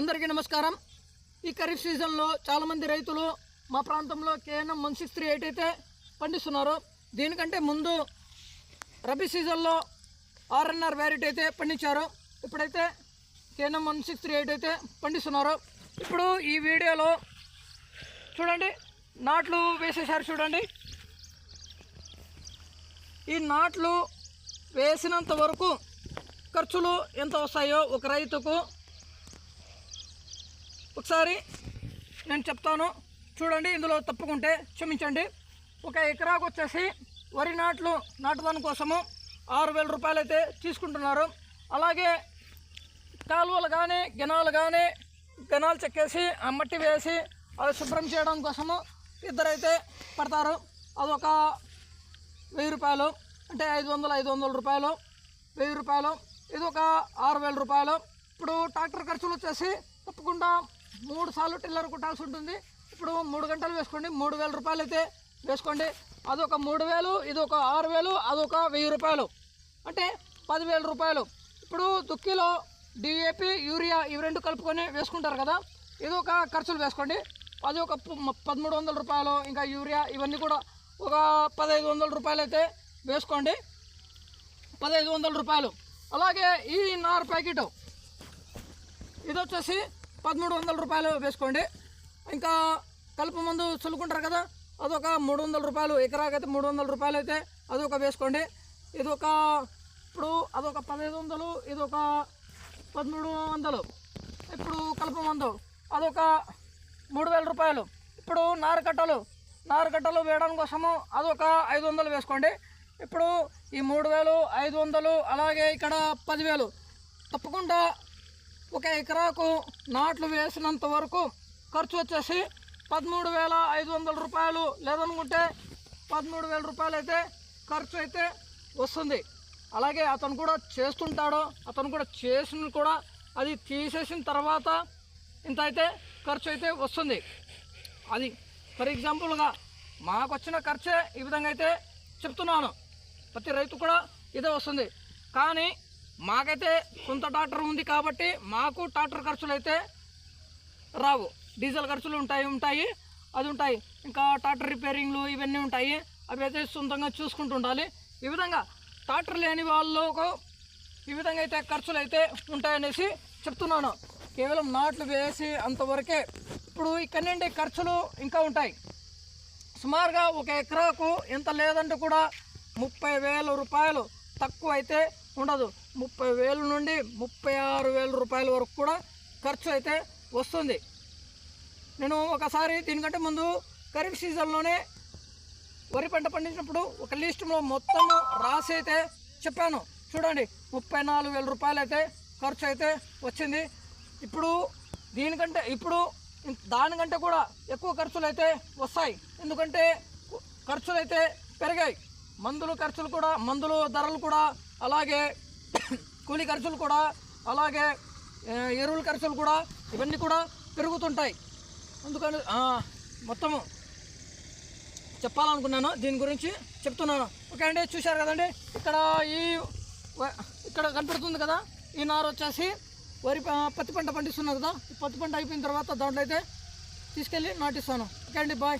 అందరికీ నమస్కారం. ఈ ఖరీఫ్ సీజన్లో చాలామంది రైతులు మా ప్రాంతంలో KNM one six three eight అయితే పండిస్తున్నారు దీనికంటే ముందు రబీ సీజన్లో ఆర్ఎన్ఆర్ వ్యారెట్ అయితే పండించారు. ఇప్పుడైతే KNM one six three eight అయితే పండిస్తున్నారు ఇప్పుడు ఈ వీడియోలో చూడండి నాట్లు వేసేసారు చూడండి. ఈ నాట్లు వేసినంత వరకు ఖర్చులు ఎంత వస్తాయో ఒక రైతుకు ఒకసారి నేను చెప్తాను. చూడండి ఇందులో తప్పుకుంటే క్షమించండి. ఒక ఎకరాకు వచ్చేసి వరి నాట్లు నాటదాని కోసము ఆరు వేల రూపాయలు అయితే తీసుకుంటున్నారు. అలాగే కాలువలు కానీ గెనాలు కానీ గెనాలు చెక్కేసి ఆ మట్టి వేసి అది శుభ్రం చేయడం కోసము ఇద్దరైతే పడతారు. అదొక వెయ్యి రూపాయలు అంటే ఐదు వందలు ఐదు వందల రూపాయలు వెయ్యి రూపాయలు. ఇది ఒక ఆరు వేల రూపాయలు. ఇప్పుడు ట్రాక్టర్ ఖర్చులు వచ్చేసి తప్పకుండా మూడు సార్లు టిల్లర్ కుట్టాల్సి ఉంటుంది. ఇప్పుడు మూడు గంటలు వేసుకోండి మూడు వేల రూపాయలు అయితే వేసుకోండి. అదొక మూడు వేలు ఇది ఒక ఆరు వేలు అదొక వెయ్యి రూపాయలు. అంటే పదివేల రూపాయలు. ఇప్పుడు దుక్కిలో డిఏపి యూరియా ఇవి రెండు కలుపుకొని వేసుకుంటారు కదా ఇది ఒక ఖర్చులు వేసుకోండి. అది ఒక పదమూడు వందల రూపాయలు ఇంకా యూరియా ఇవన్నీ కూడా ఒక పదహైదు వందల రూపాయలు అయితే వేసుకోండి. పదహైదు వందల రూపాయలు. అలాగే ఈ నార్ ప్యాకెట్ ఇది వచ్చేసి పదమూడు వందల రూపాయలు వేసుకోండి. ఇంకా కలుపు మందు చల్లుకుంటారు కదా అదొక మూడు వందల రూపాయలు ఎకరాకైతే మూడు వందల రూపాయలు అయితే అదొక వేసుకోండి. ఇది ఒక ఇప్పుడు అదొక పదహైదు వందలు ఇది ఒక పదమూడు వందలు. ఇప్పుడు కలుపు మందు అదొక మూడు వేల రూపాయలు. ఇప్పుడు నారకట్టలు కట్టలు నారు కట్టలు వేయడం కోసము అదొక ఐదు వందలు వేసుకోండి. ఇప్పుడు ఈ మూడు వేలు ఐదు వందలు అలాగే ఇక్కడ పదివేలు. తప్పకుండా ఒక ఎకరాకు నాట్లు వేసినంత వరకు ఖర్చు వచ్చేసి పదమూడు వేల ఐదు వందల రూపాయలు. లేదనుకుంటే పదమూడు వేల రూపాయలు అయితే ఖర్చు అయితే వస్తుంది. అలాగే అతను కూడా చేస్తుంటాడు. అతను కూడా చేసిన కూడా అది తీసేసిన తర్వాత ఇంత అయితే ఖర్చు అయితే వస్తుంది. అది ఫర్ ఎగ్జాంపుల్గా మాకు వచ్చిన ఖర్చే ఈ విధంగా అయితే చెప్తున్నాను. ప్రతి రైతు కూడా ఇదే వస్తుంది. కానీ మాకైతే సొంత ట్రాక్టర్ ఉంది కాబట్టి మాకు ట్రాక్టర్ ఖర్చులు అయితే రావు. డీజిల్ ఖర్చులు ఉంటాయి ఉంటాయి అది ఉంటాయి. ఇంకా ట్రాక్టర్ రిపేరింగ్లు ఇవన్నీ ఉంటాయి. అవి అయితే సొంతంగా చూసుకుంటూ ఉండాలి. ఈ విధంగా ట్రాక్టర్ లేని వాళ్ళకు ఈ విధంగా అయితే ఖర్చులు అయితే ఉంటాయనేసి చెప్తున్నాను. కేవలం నాట్లు వేసి అంతవరకే ఇప్పుడు ఇక్కడ నుండి ఖర్చులు ఇంకా ఉంటాయి. సుమారుగా ఒక ఎకరాకు ఎంత లేదంటే కూడా ముప్పై వేల రూపాయలు తక్కువ అయితే ఉండదు. ముప్పై వేల నుండి ముప్పై ఆరు వేల రూపాయల వరకు కూడా ఖర్చు అయితే వస్తుంది. నేను ఒకసారి దీనికంటే ముందు ఖరీఫ్ సీజన్లోనే వరి పంట పండించినప్పుడు ఒక లిస్టులో మొత్తం రాసి అయితే చెప్పాను. చూడండి ముప్పై నాలుగు వేల రూపాయలు అయితే ఖర్చు అయితే వచ్చింది. ఇప్పుడు దీనికంటే ఇప్పుడు దానికంటే కూడా ఎక్కువ ఖర్చులు అయితే వస్తాయి. ఎందుకంటే ఖర్చులు అయితే పెరిగాయి. మందులు ఖర్చులు కూడా మందులు ధరలు కూడా అలాగే కూలీ ఖర్చులు కూడా అలాగే ఎరువుల ఖర్చులు కూడా ఇవన్నీ కూడా పెరుగుతుంటాయి. అందుకని మొత్తము చెప్పాలనుకున్నాను. దీని గురించి చెప్తున్నాను. ఓకే అండి చూశారు కదండి? ఇక్కడ ఈ ఇక్కడ కనపడుతుంది కదా? ఈ నారు వచ్చేసి వరి ప- పత్తి పంట పండిస్తున్నారు కదా? పత్తి పంట అయిపోయిన తర్వాత దాంట్లో అయితే తీసుకెళ్ళి నాటిస్తాను. ఓకే అండి బాయ్.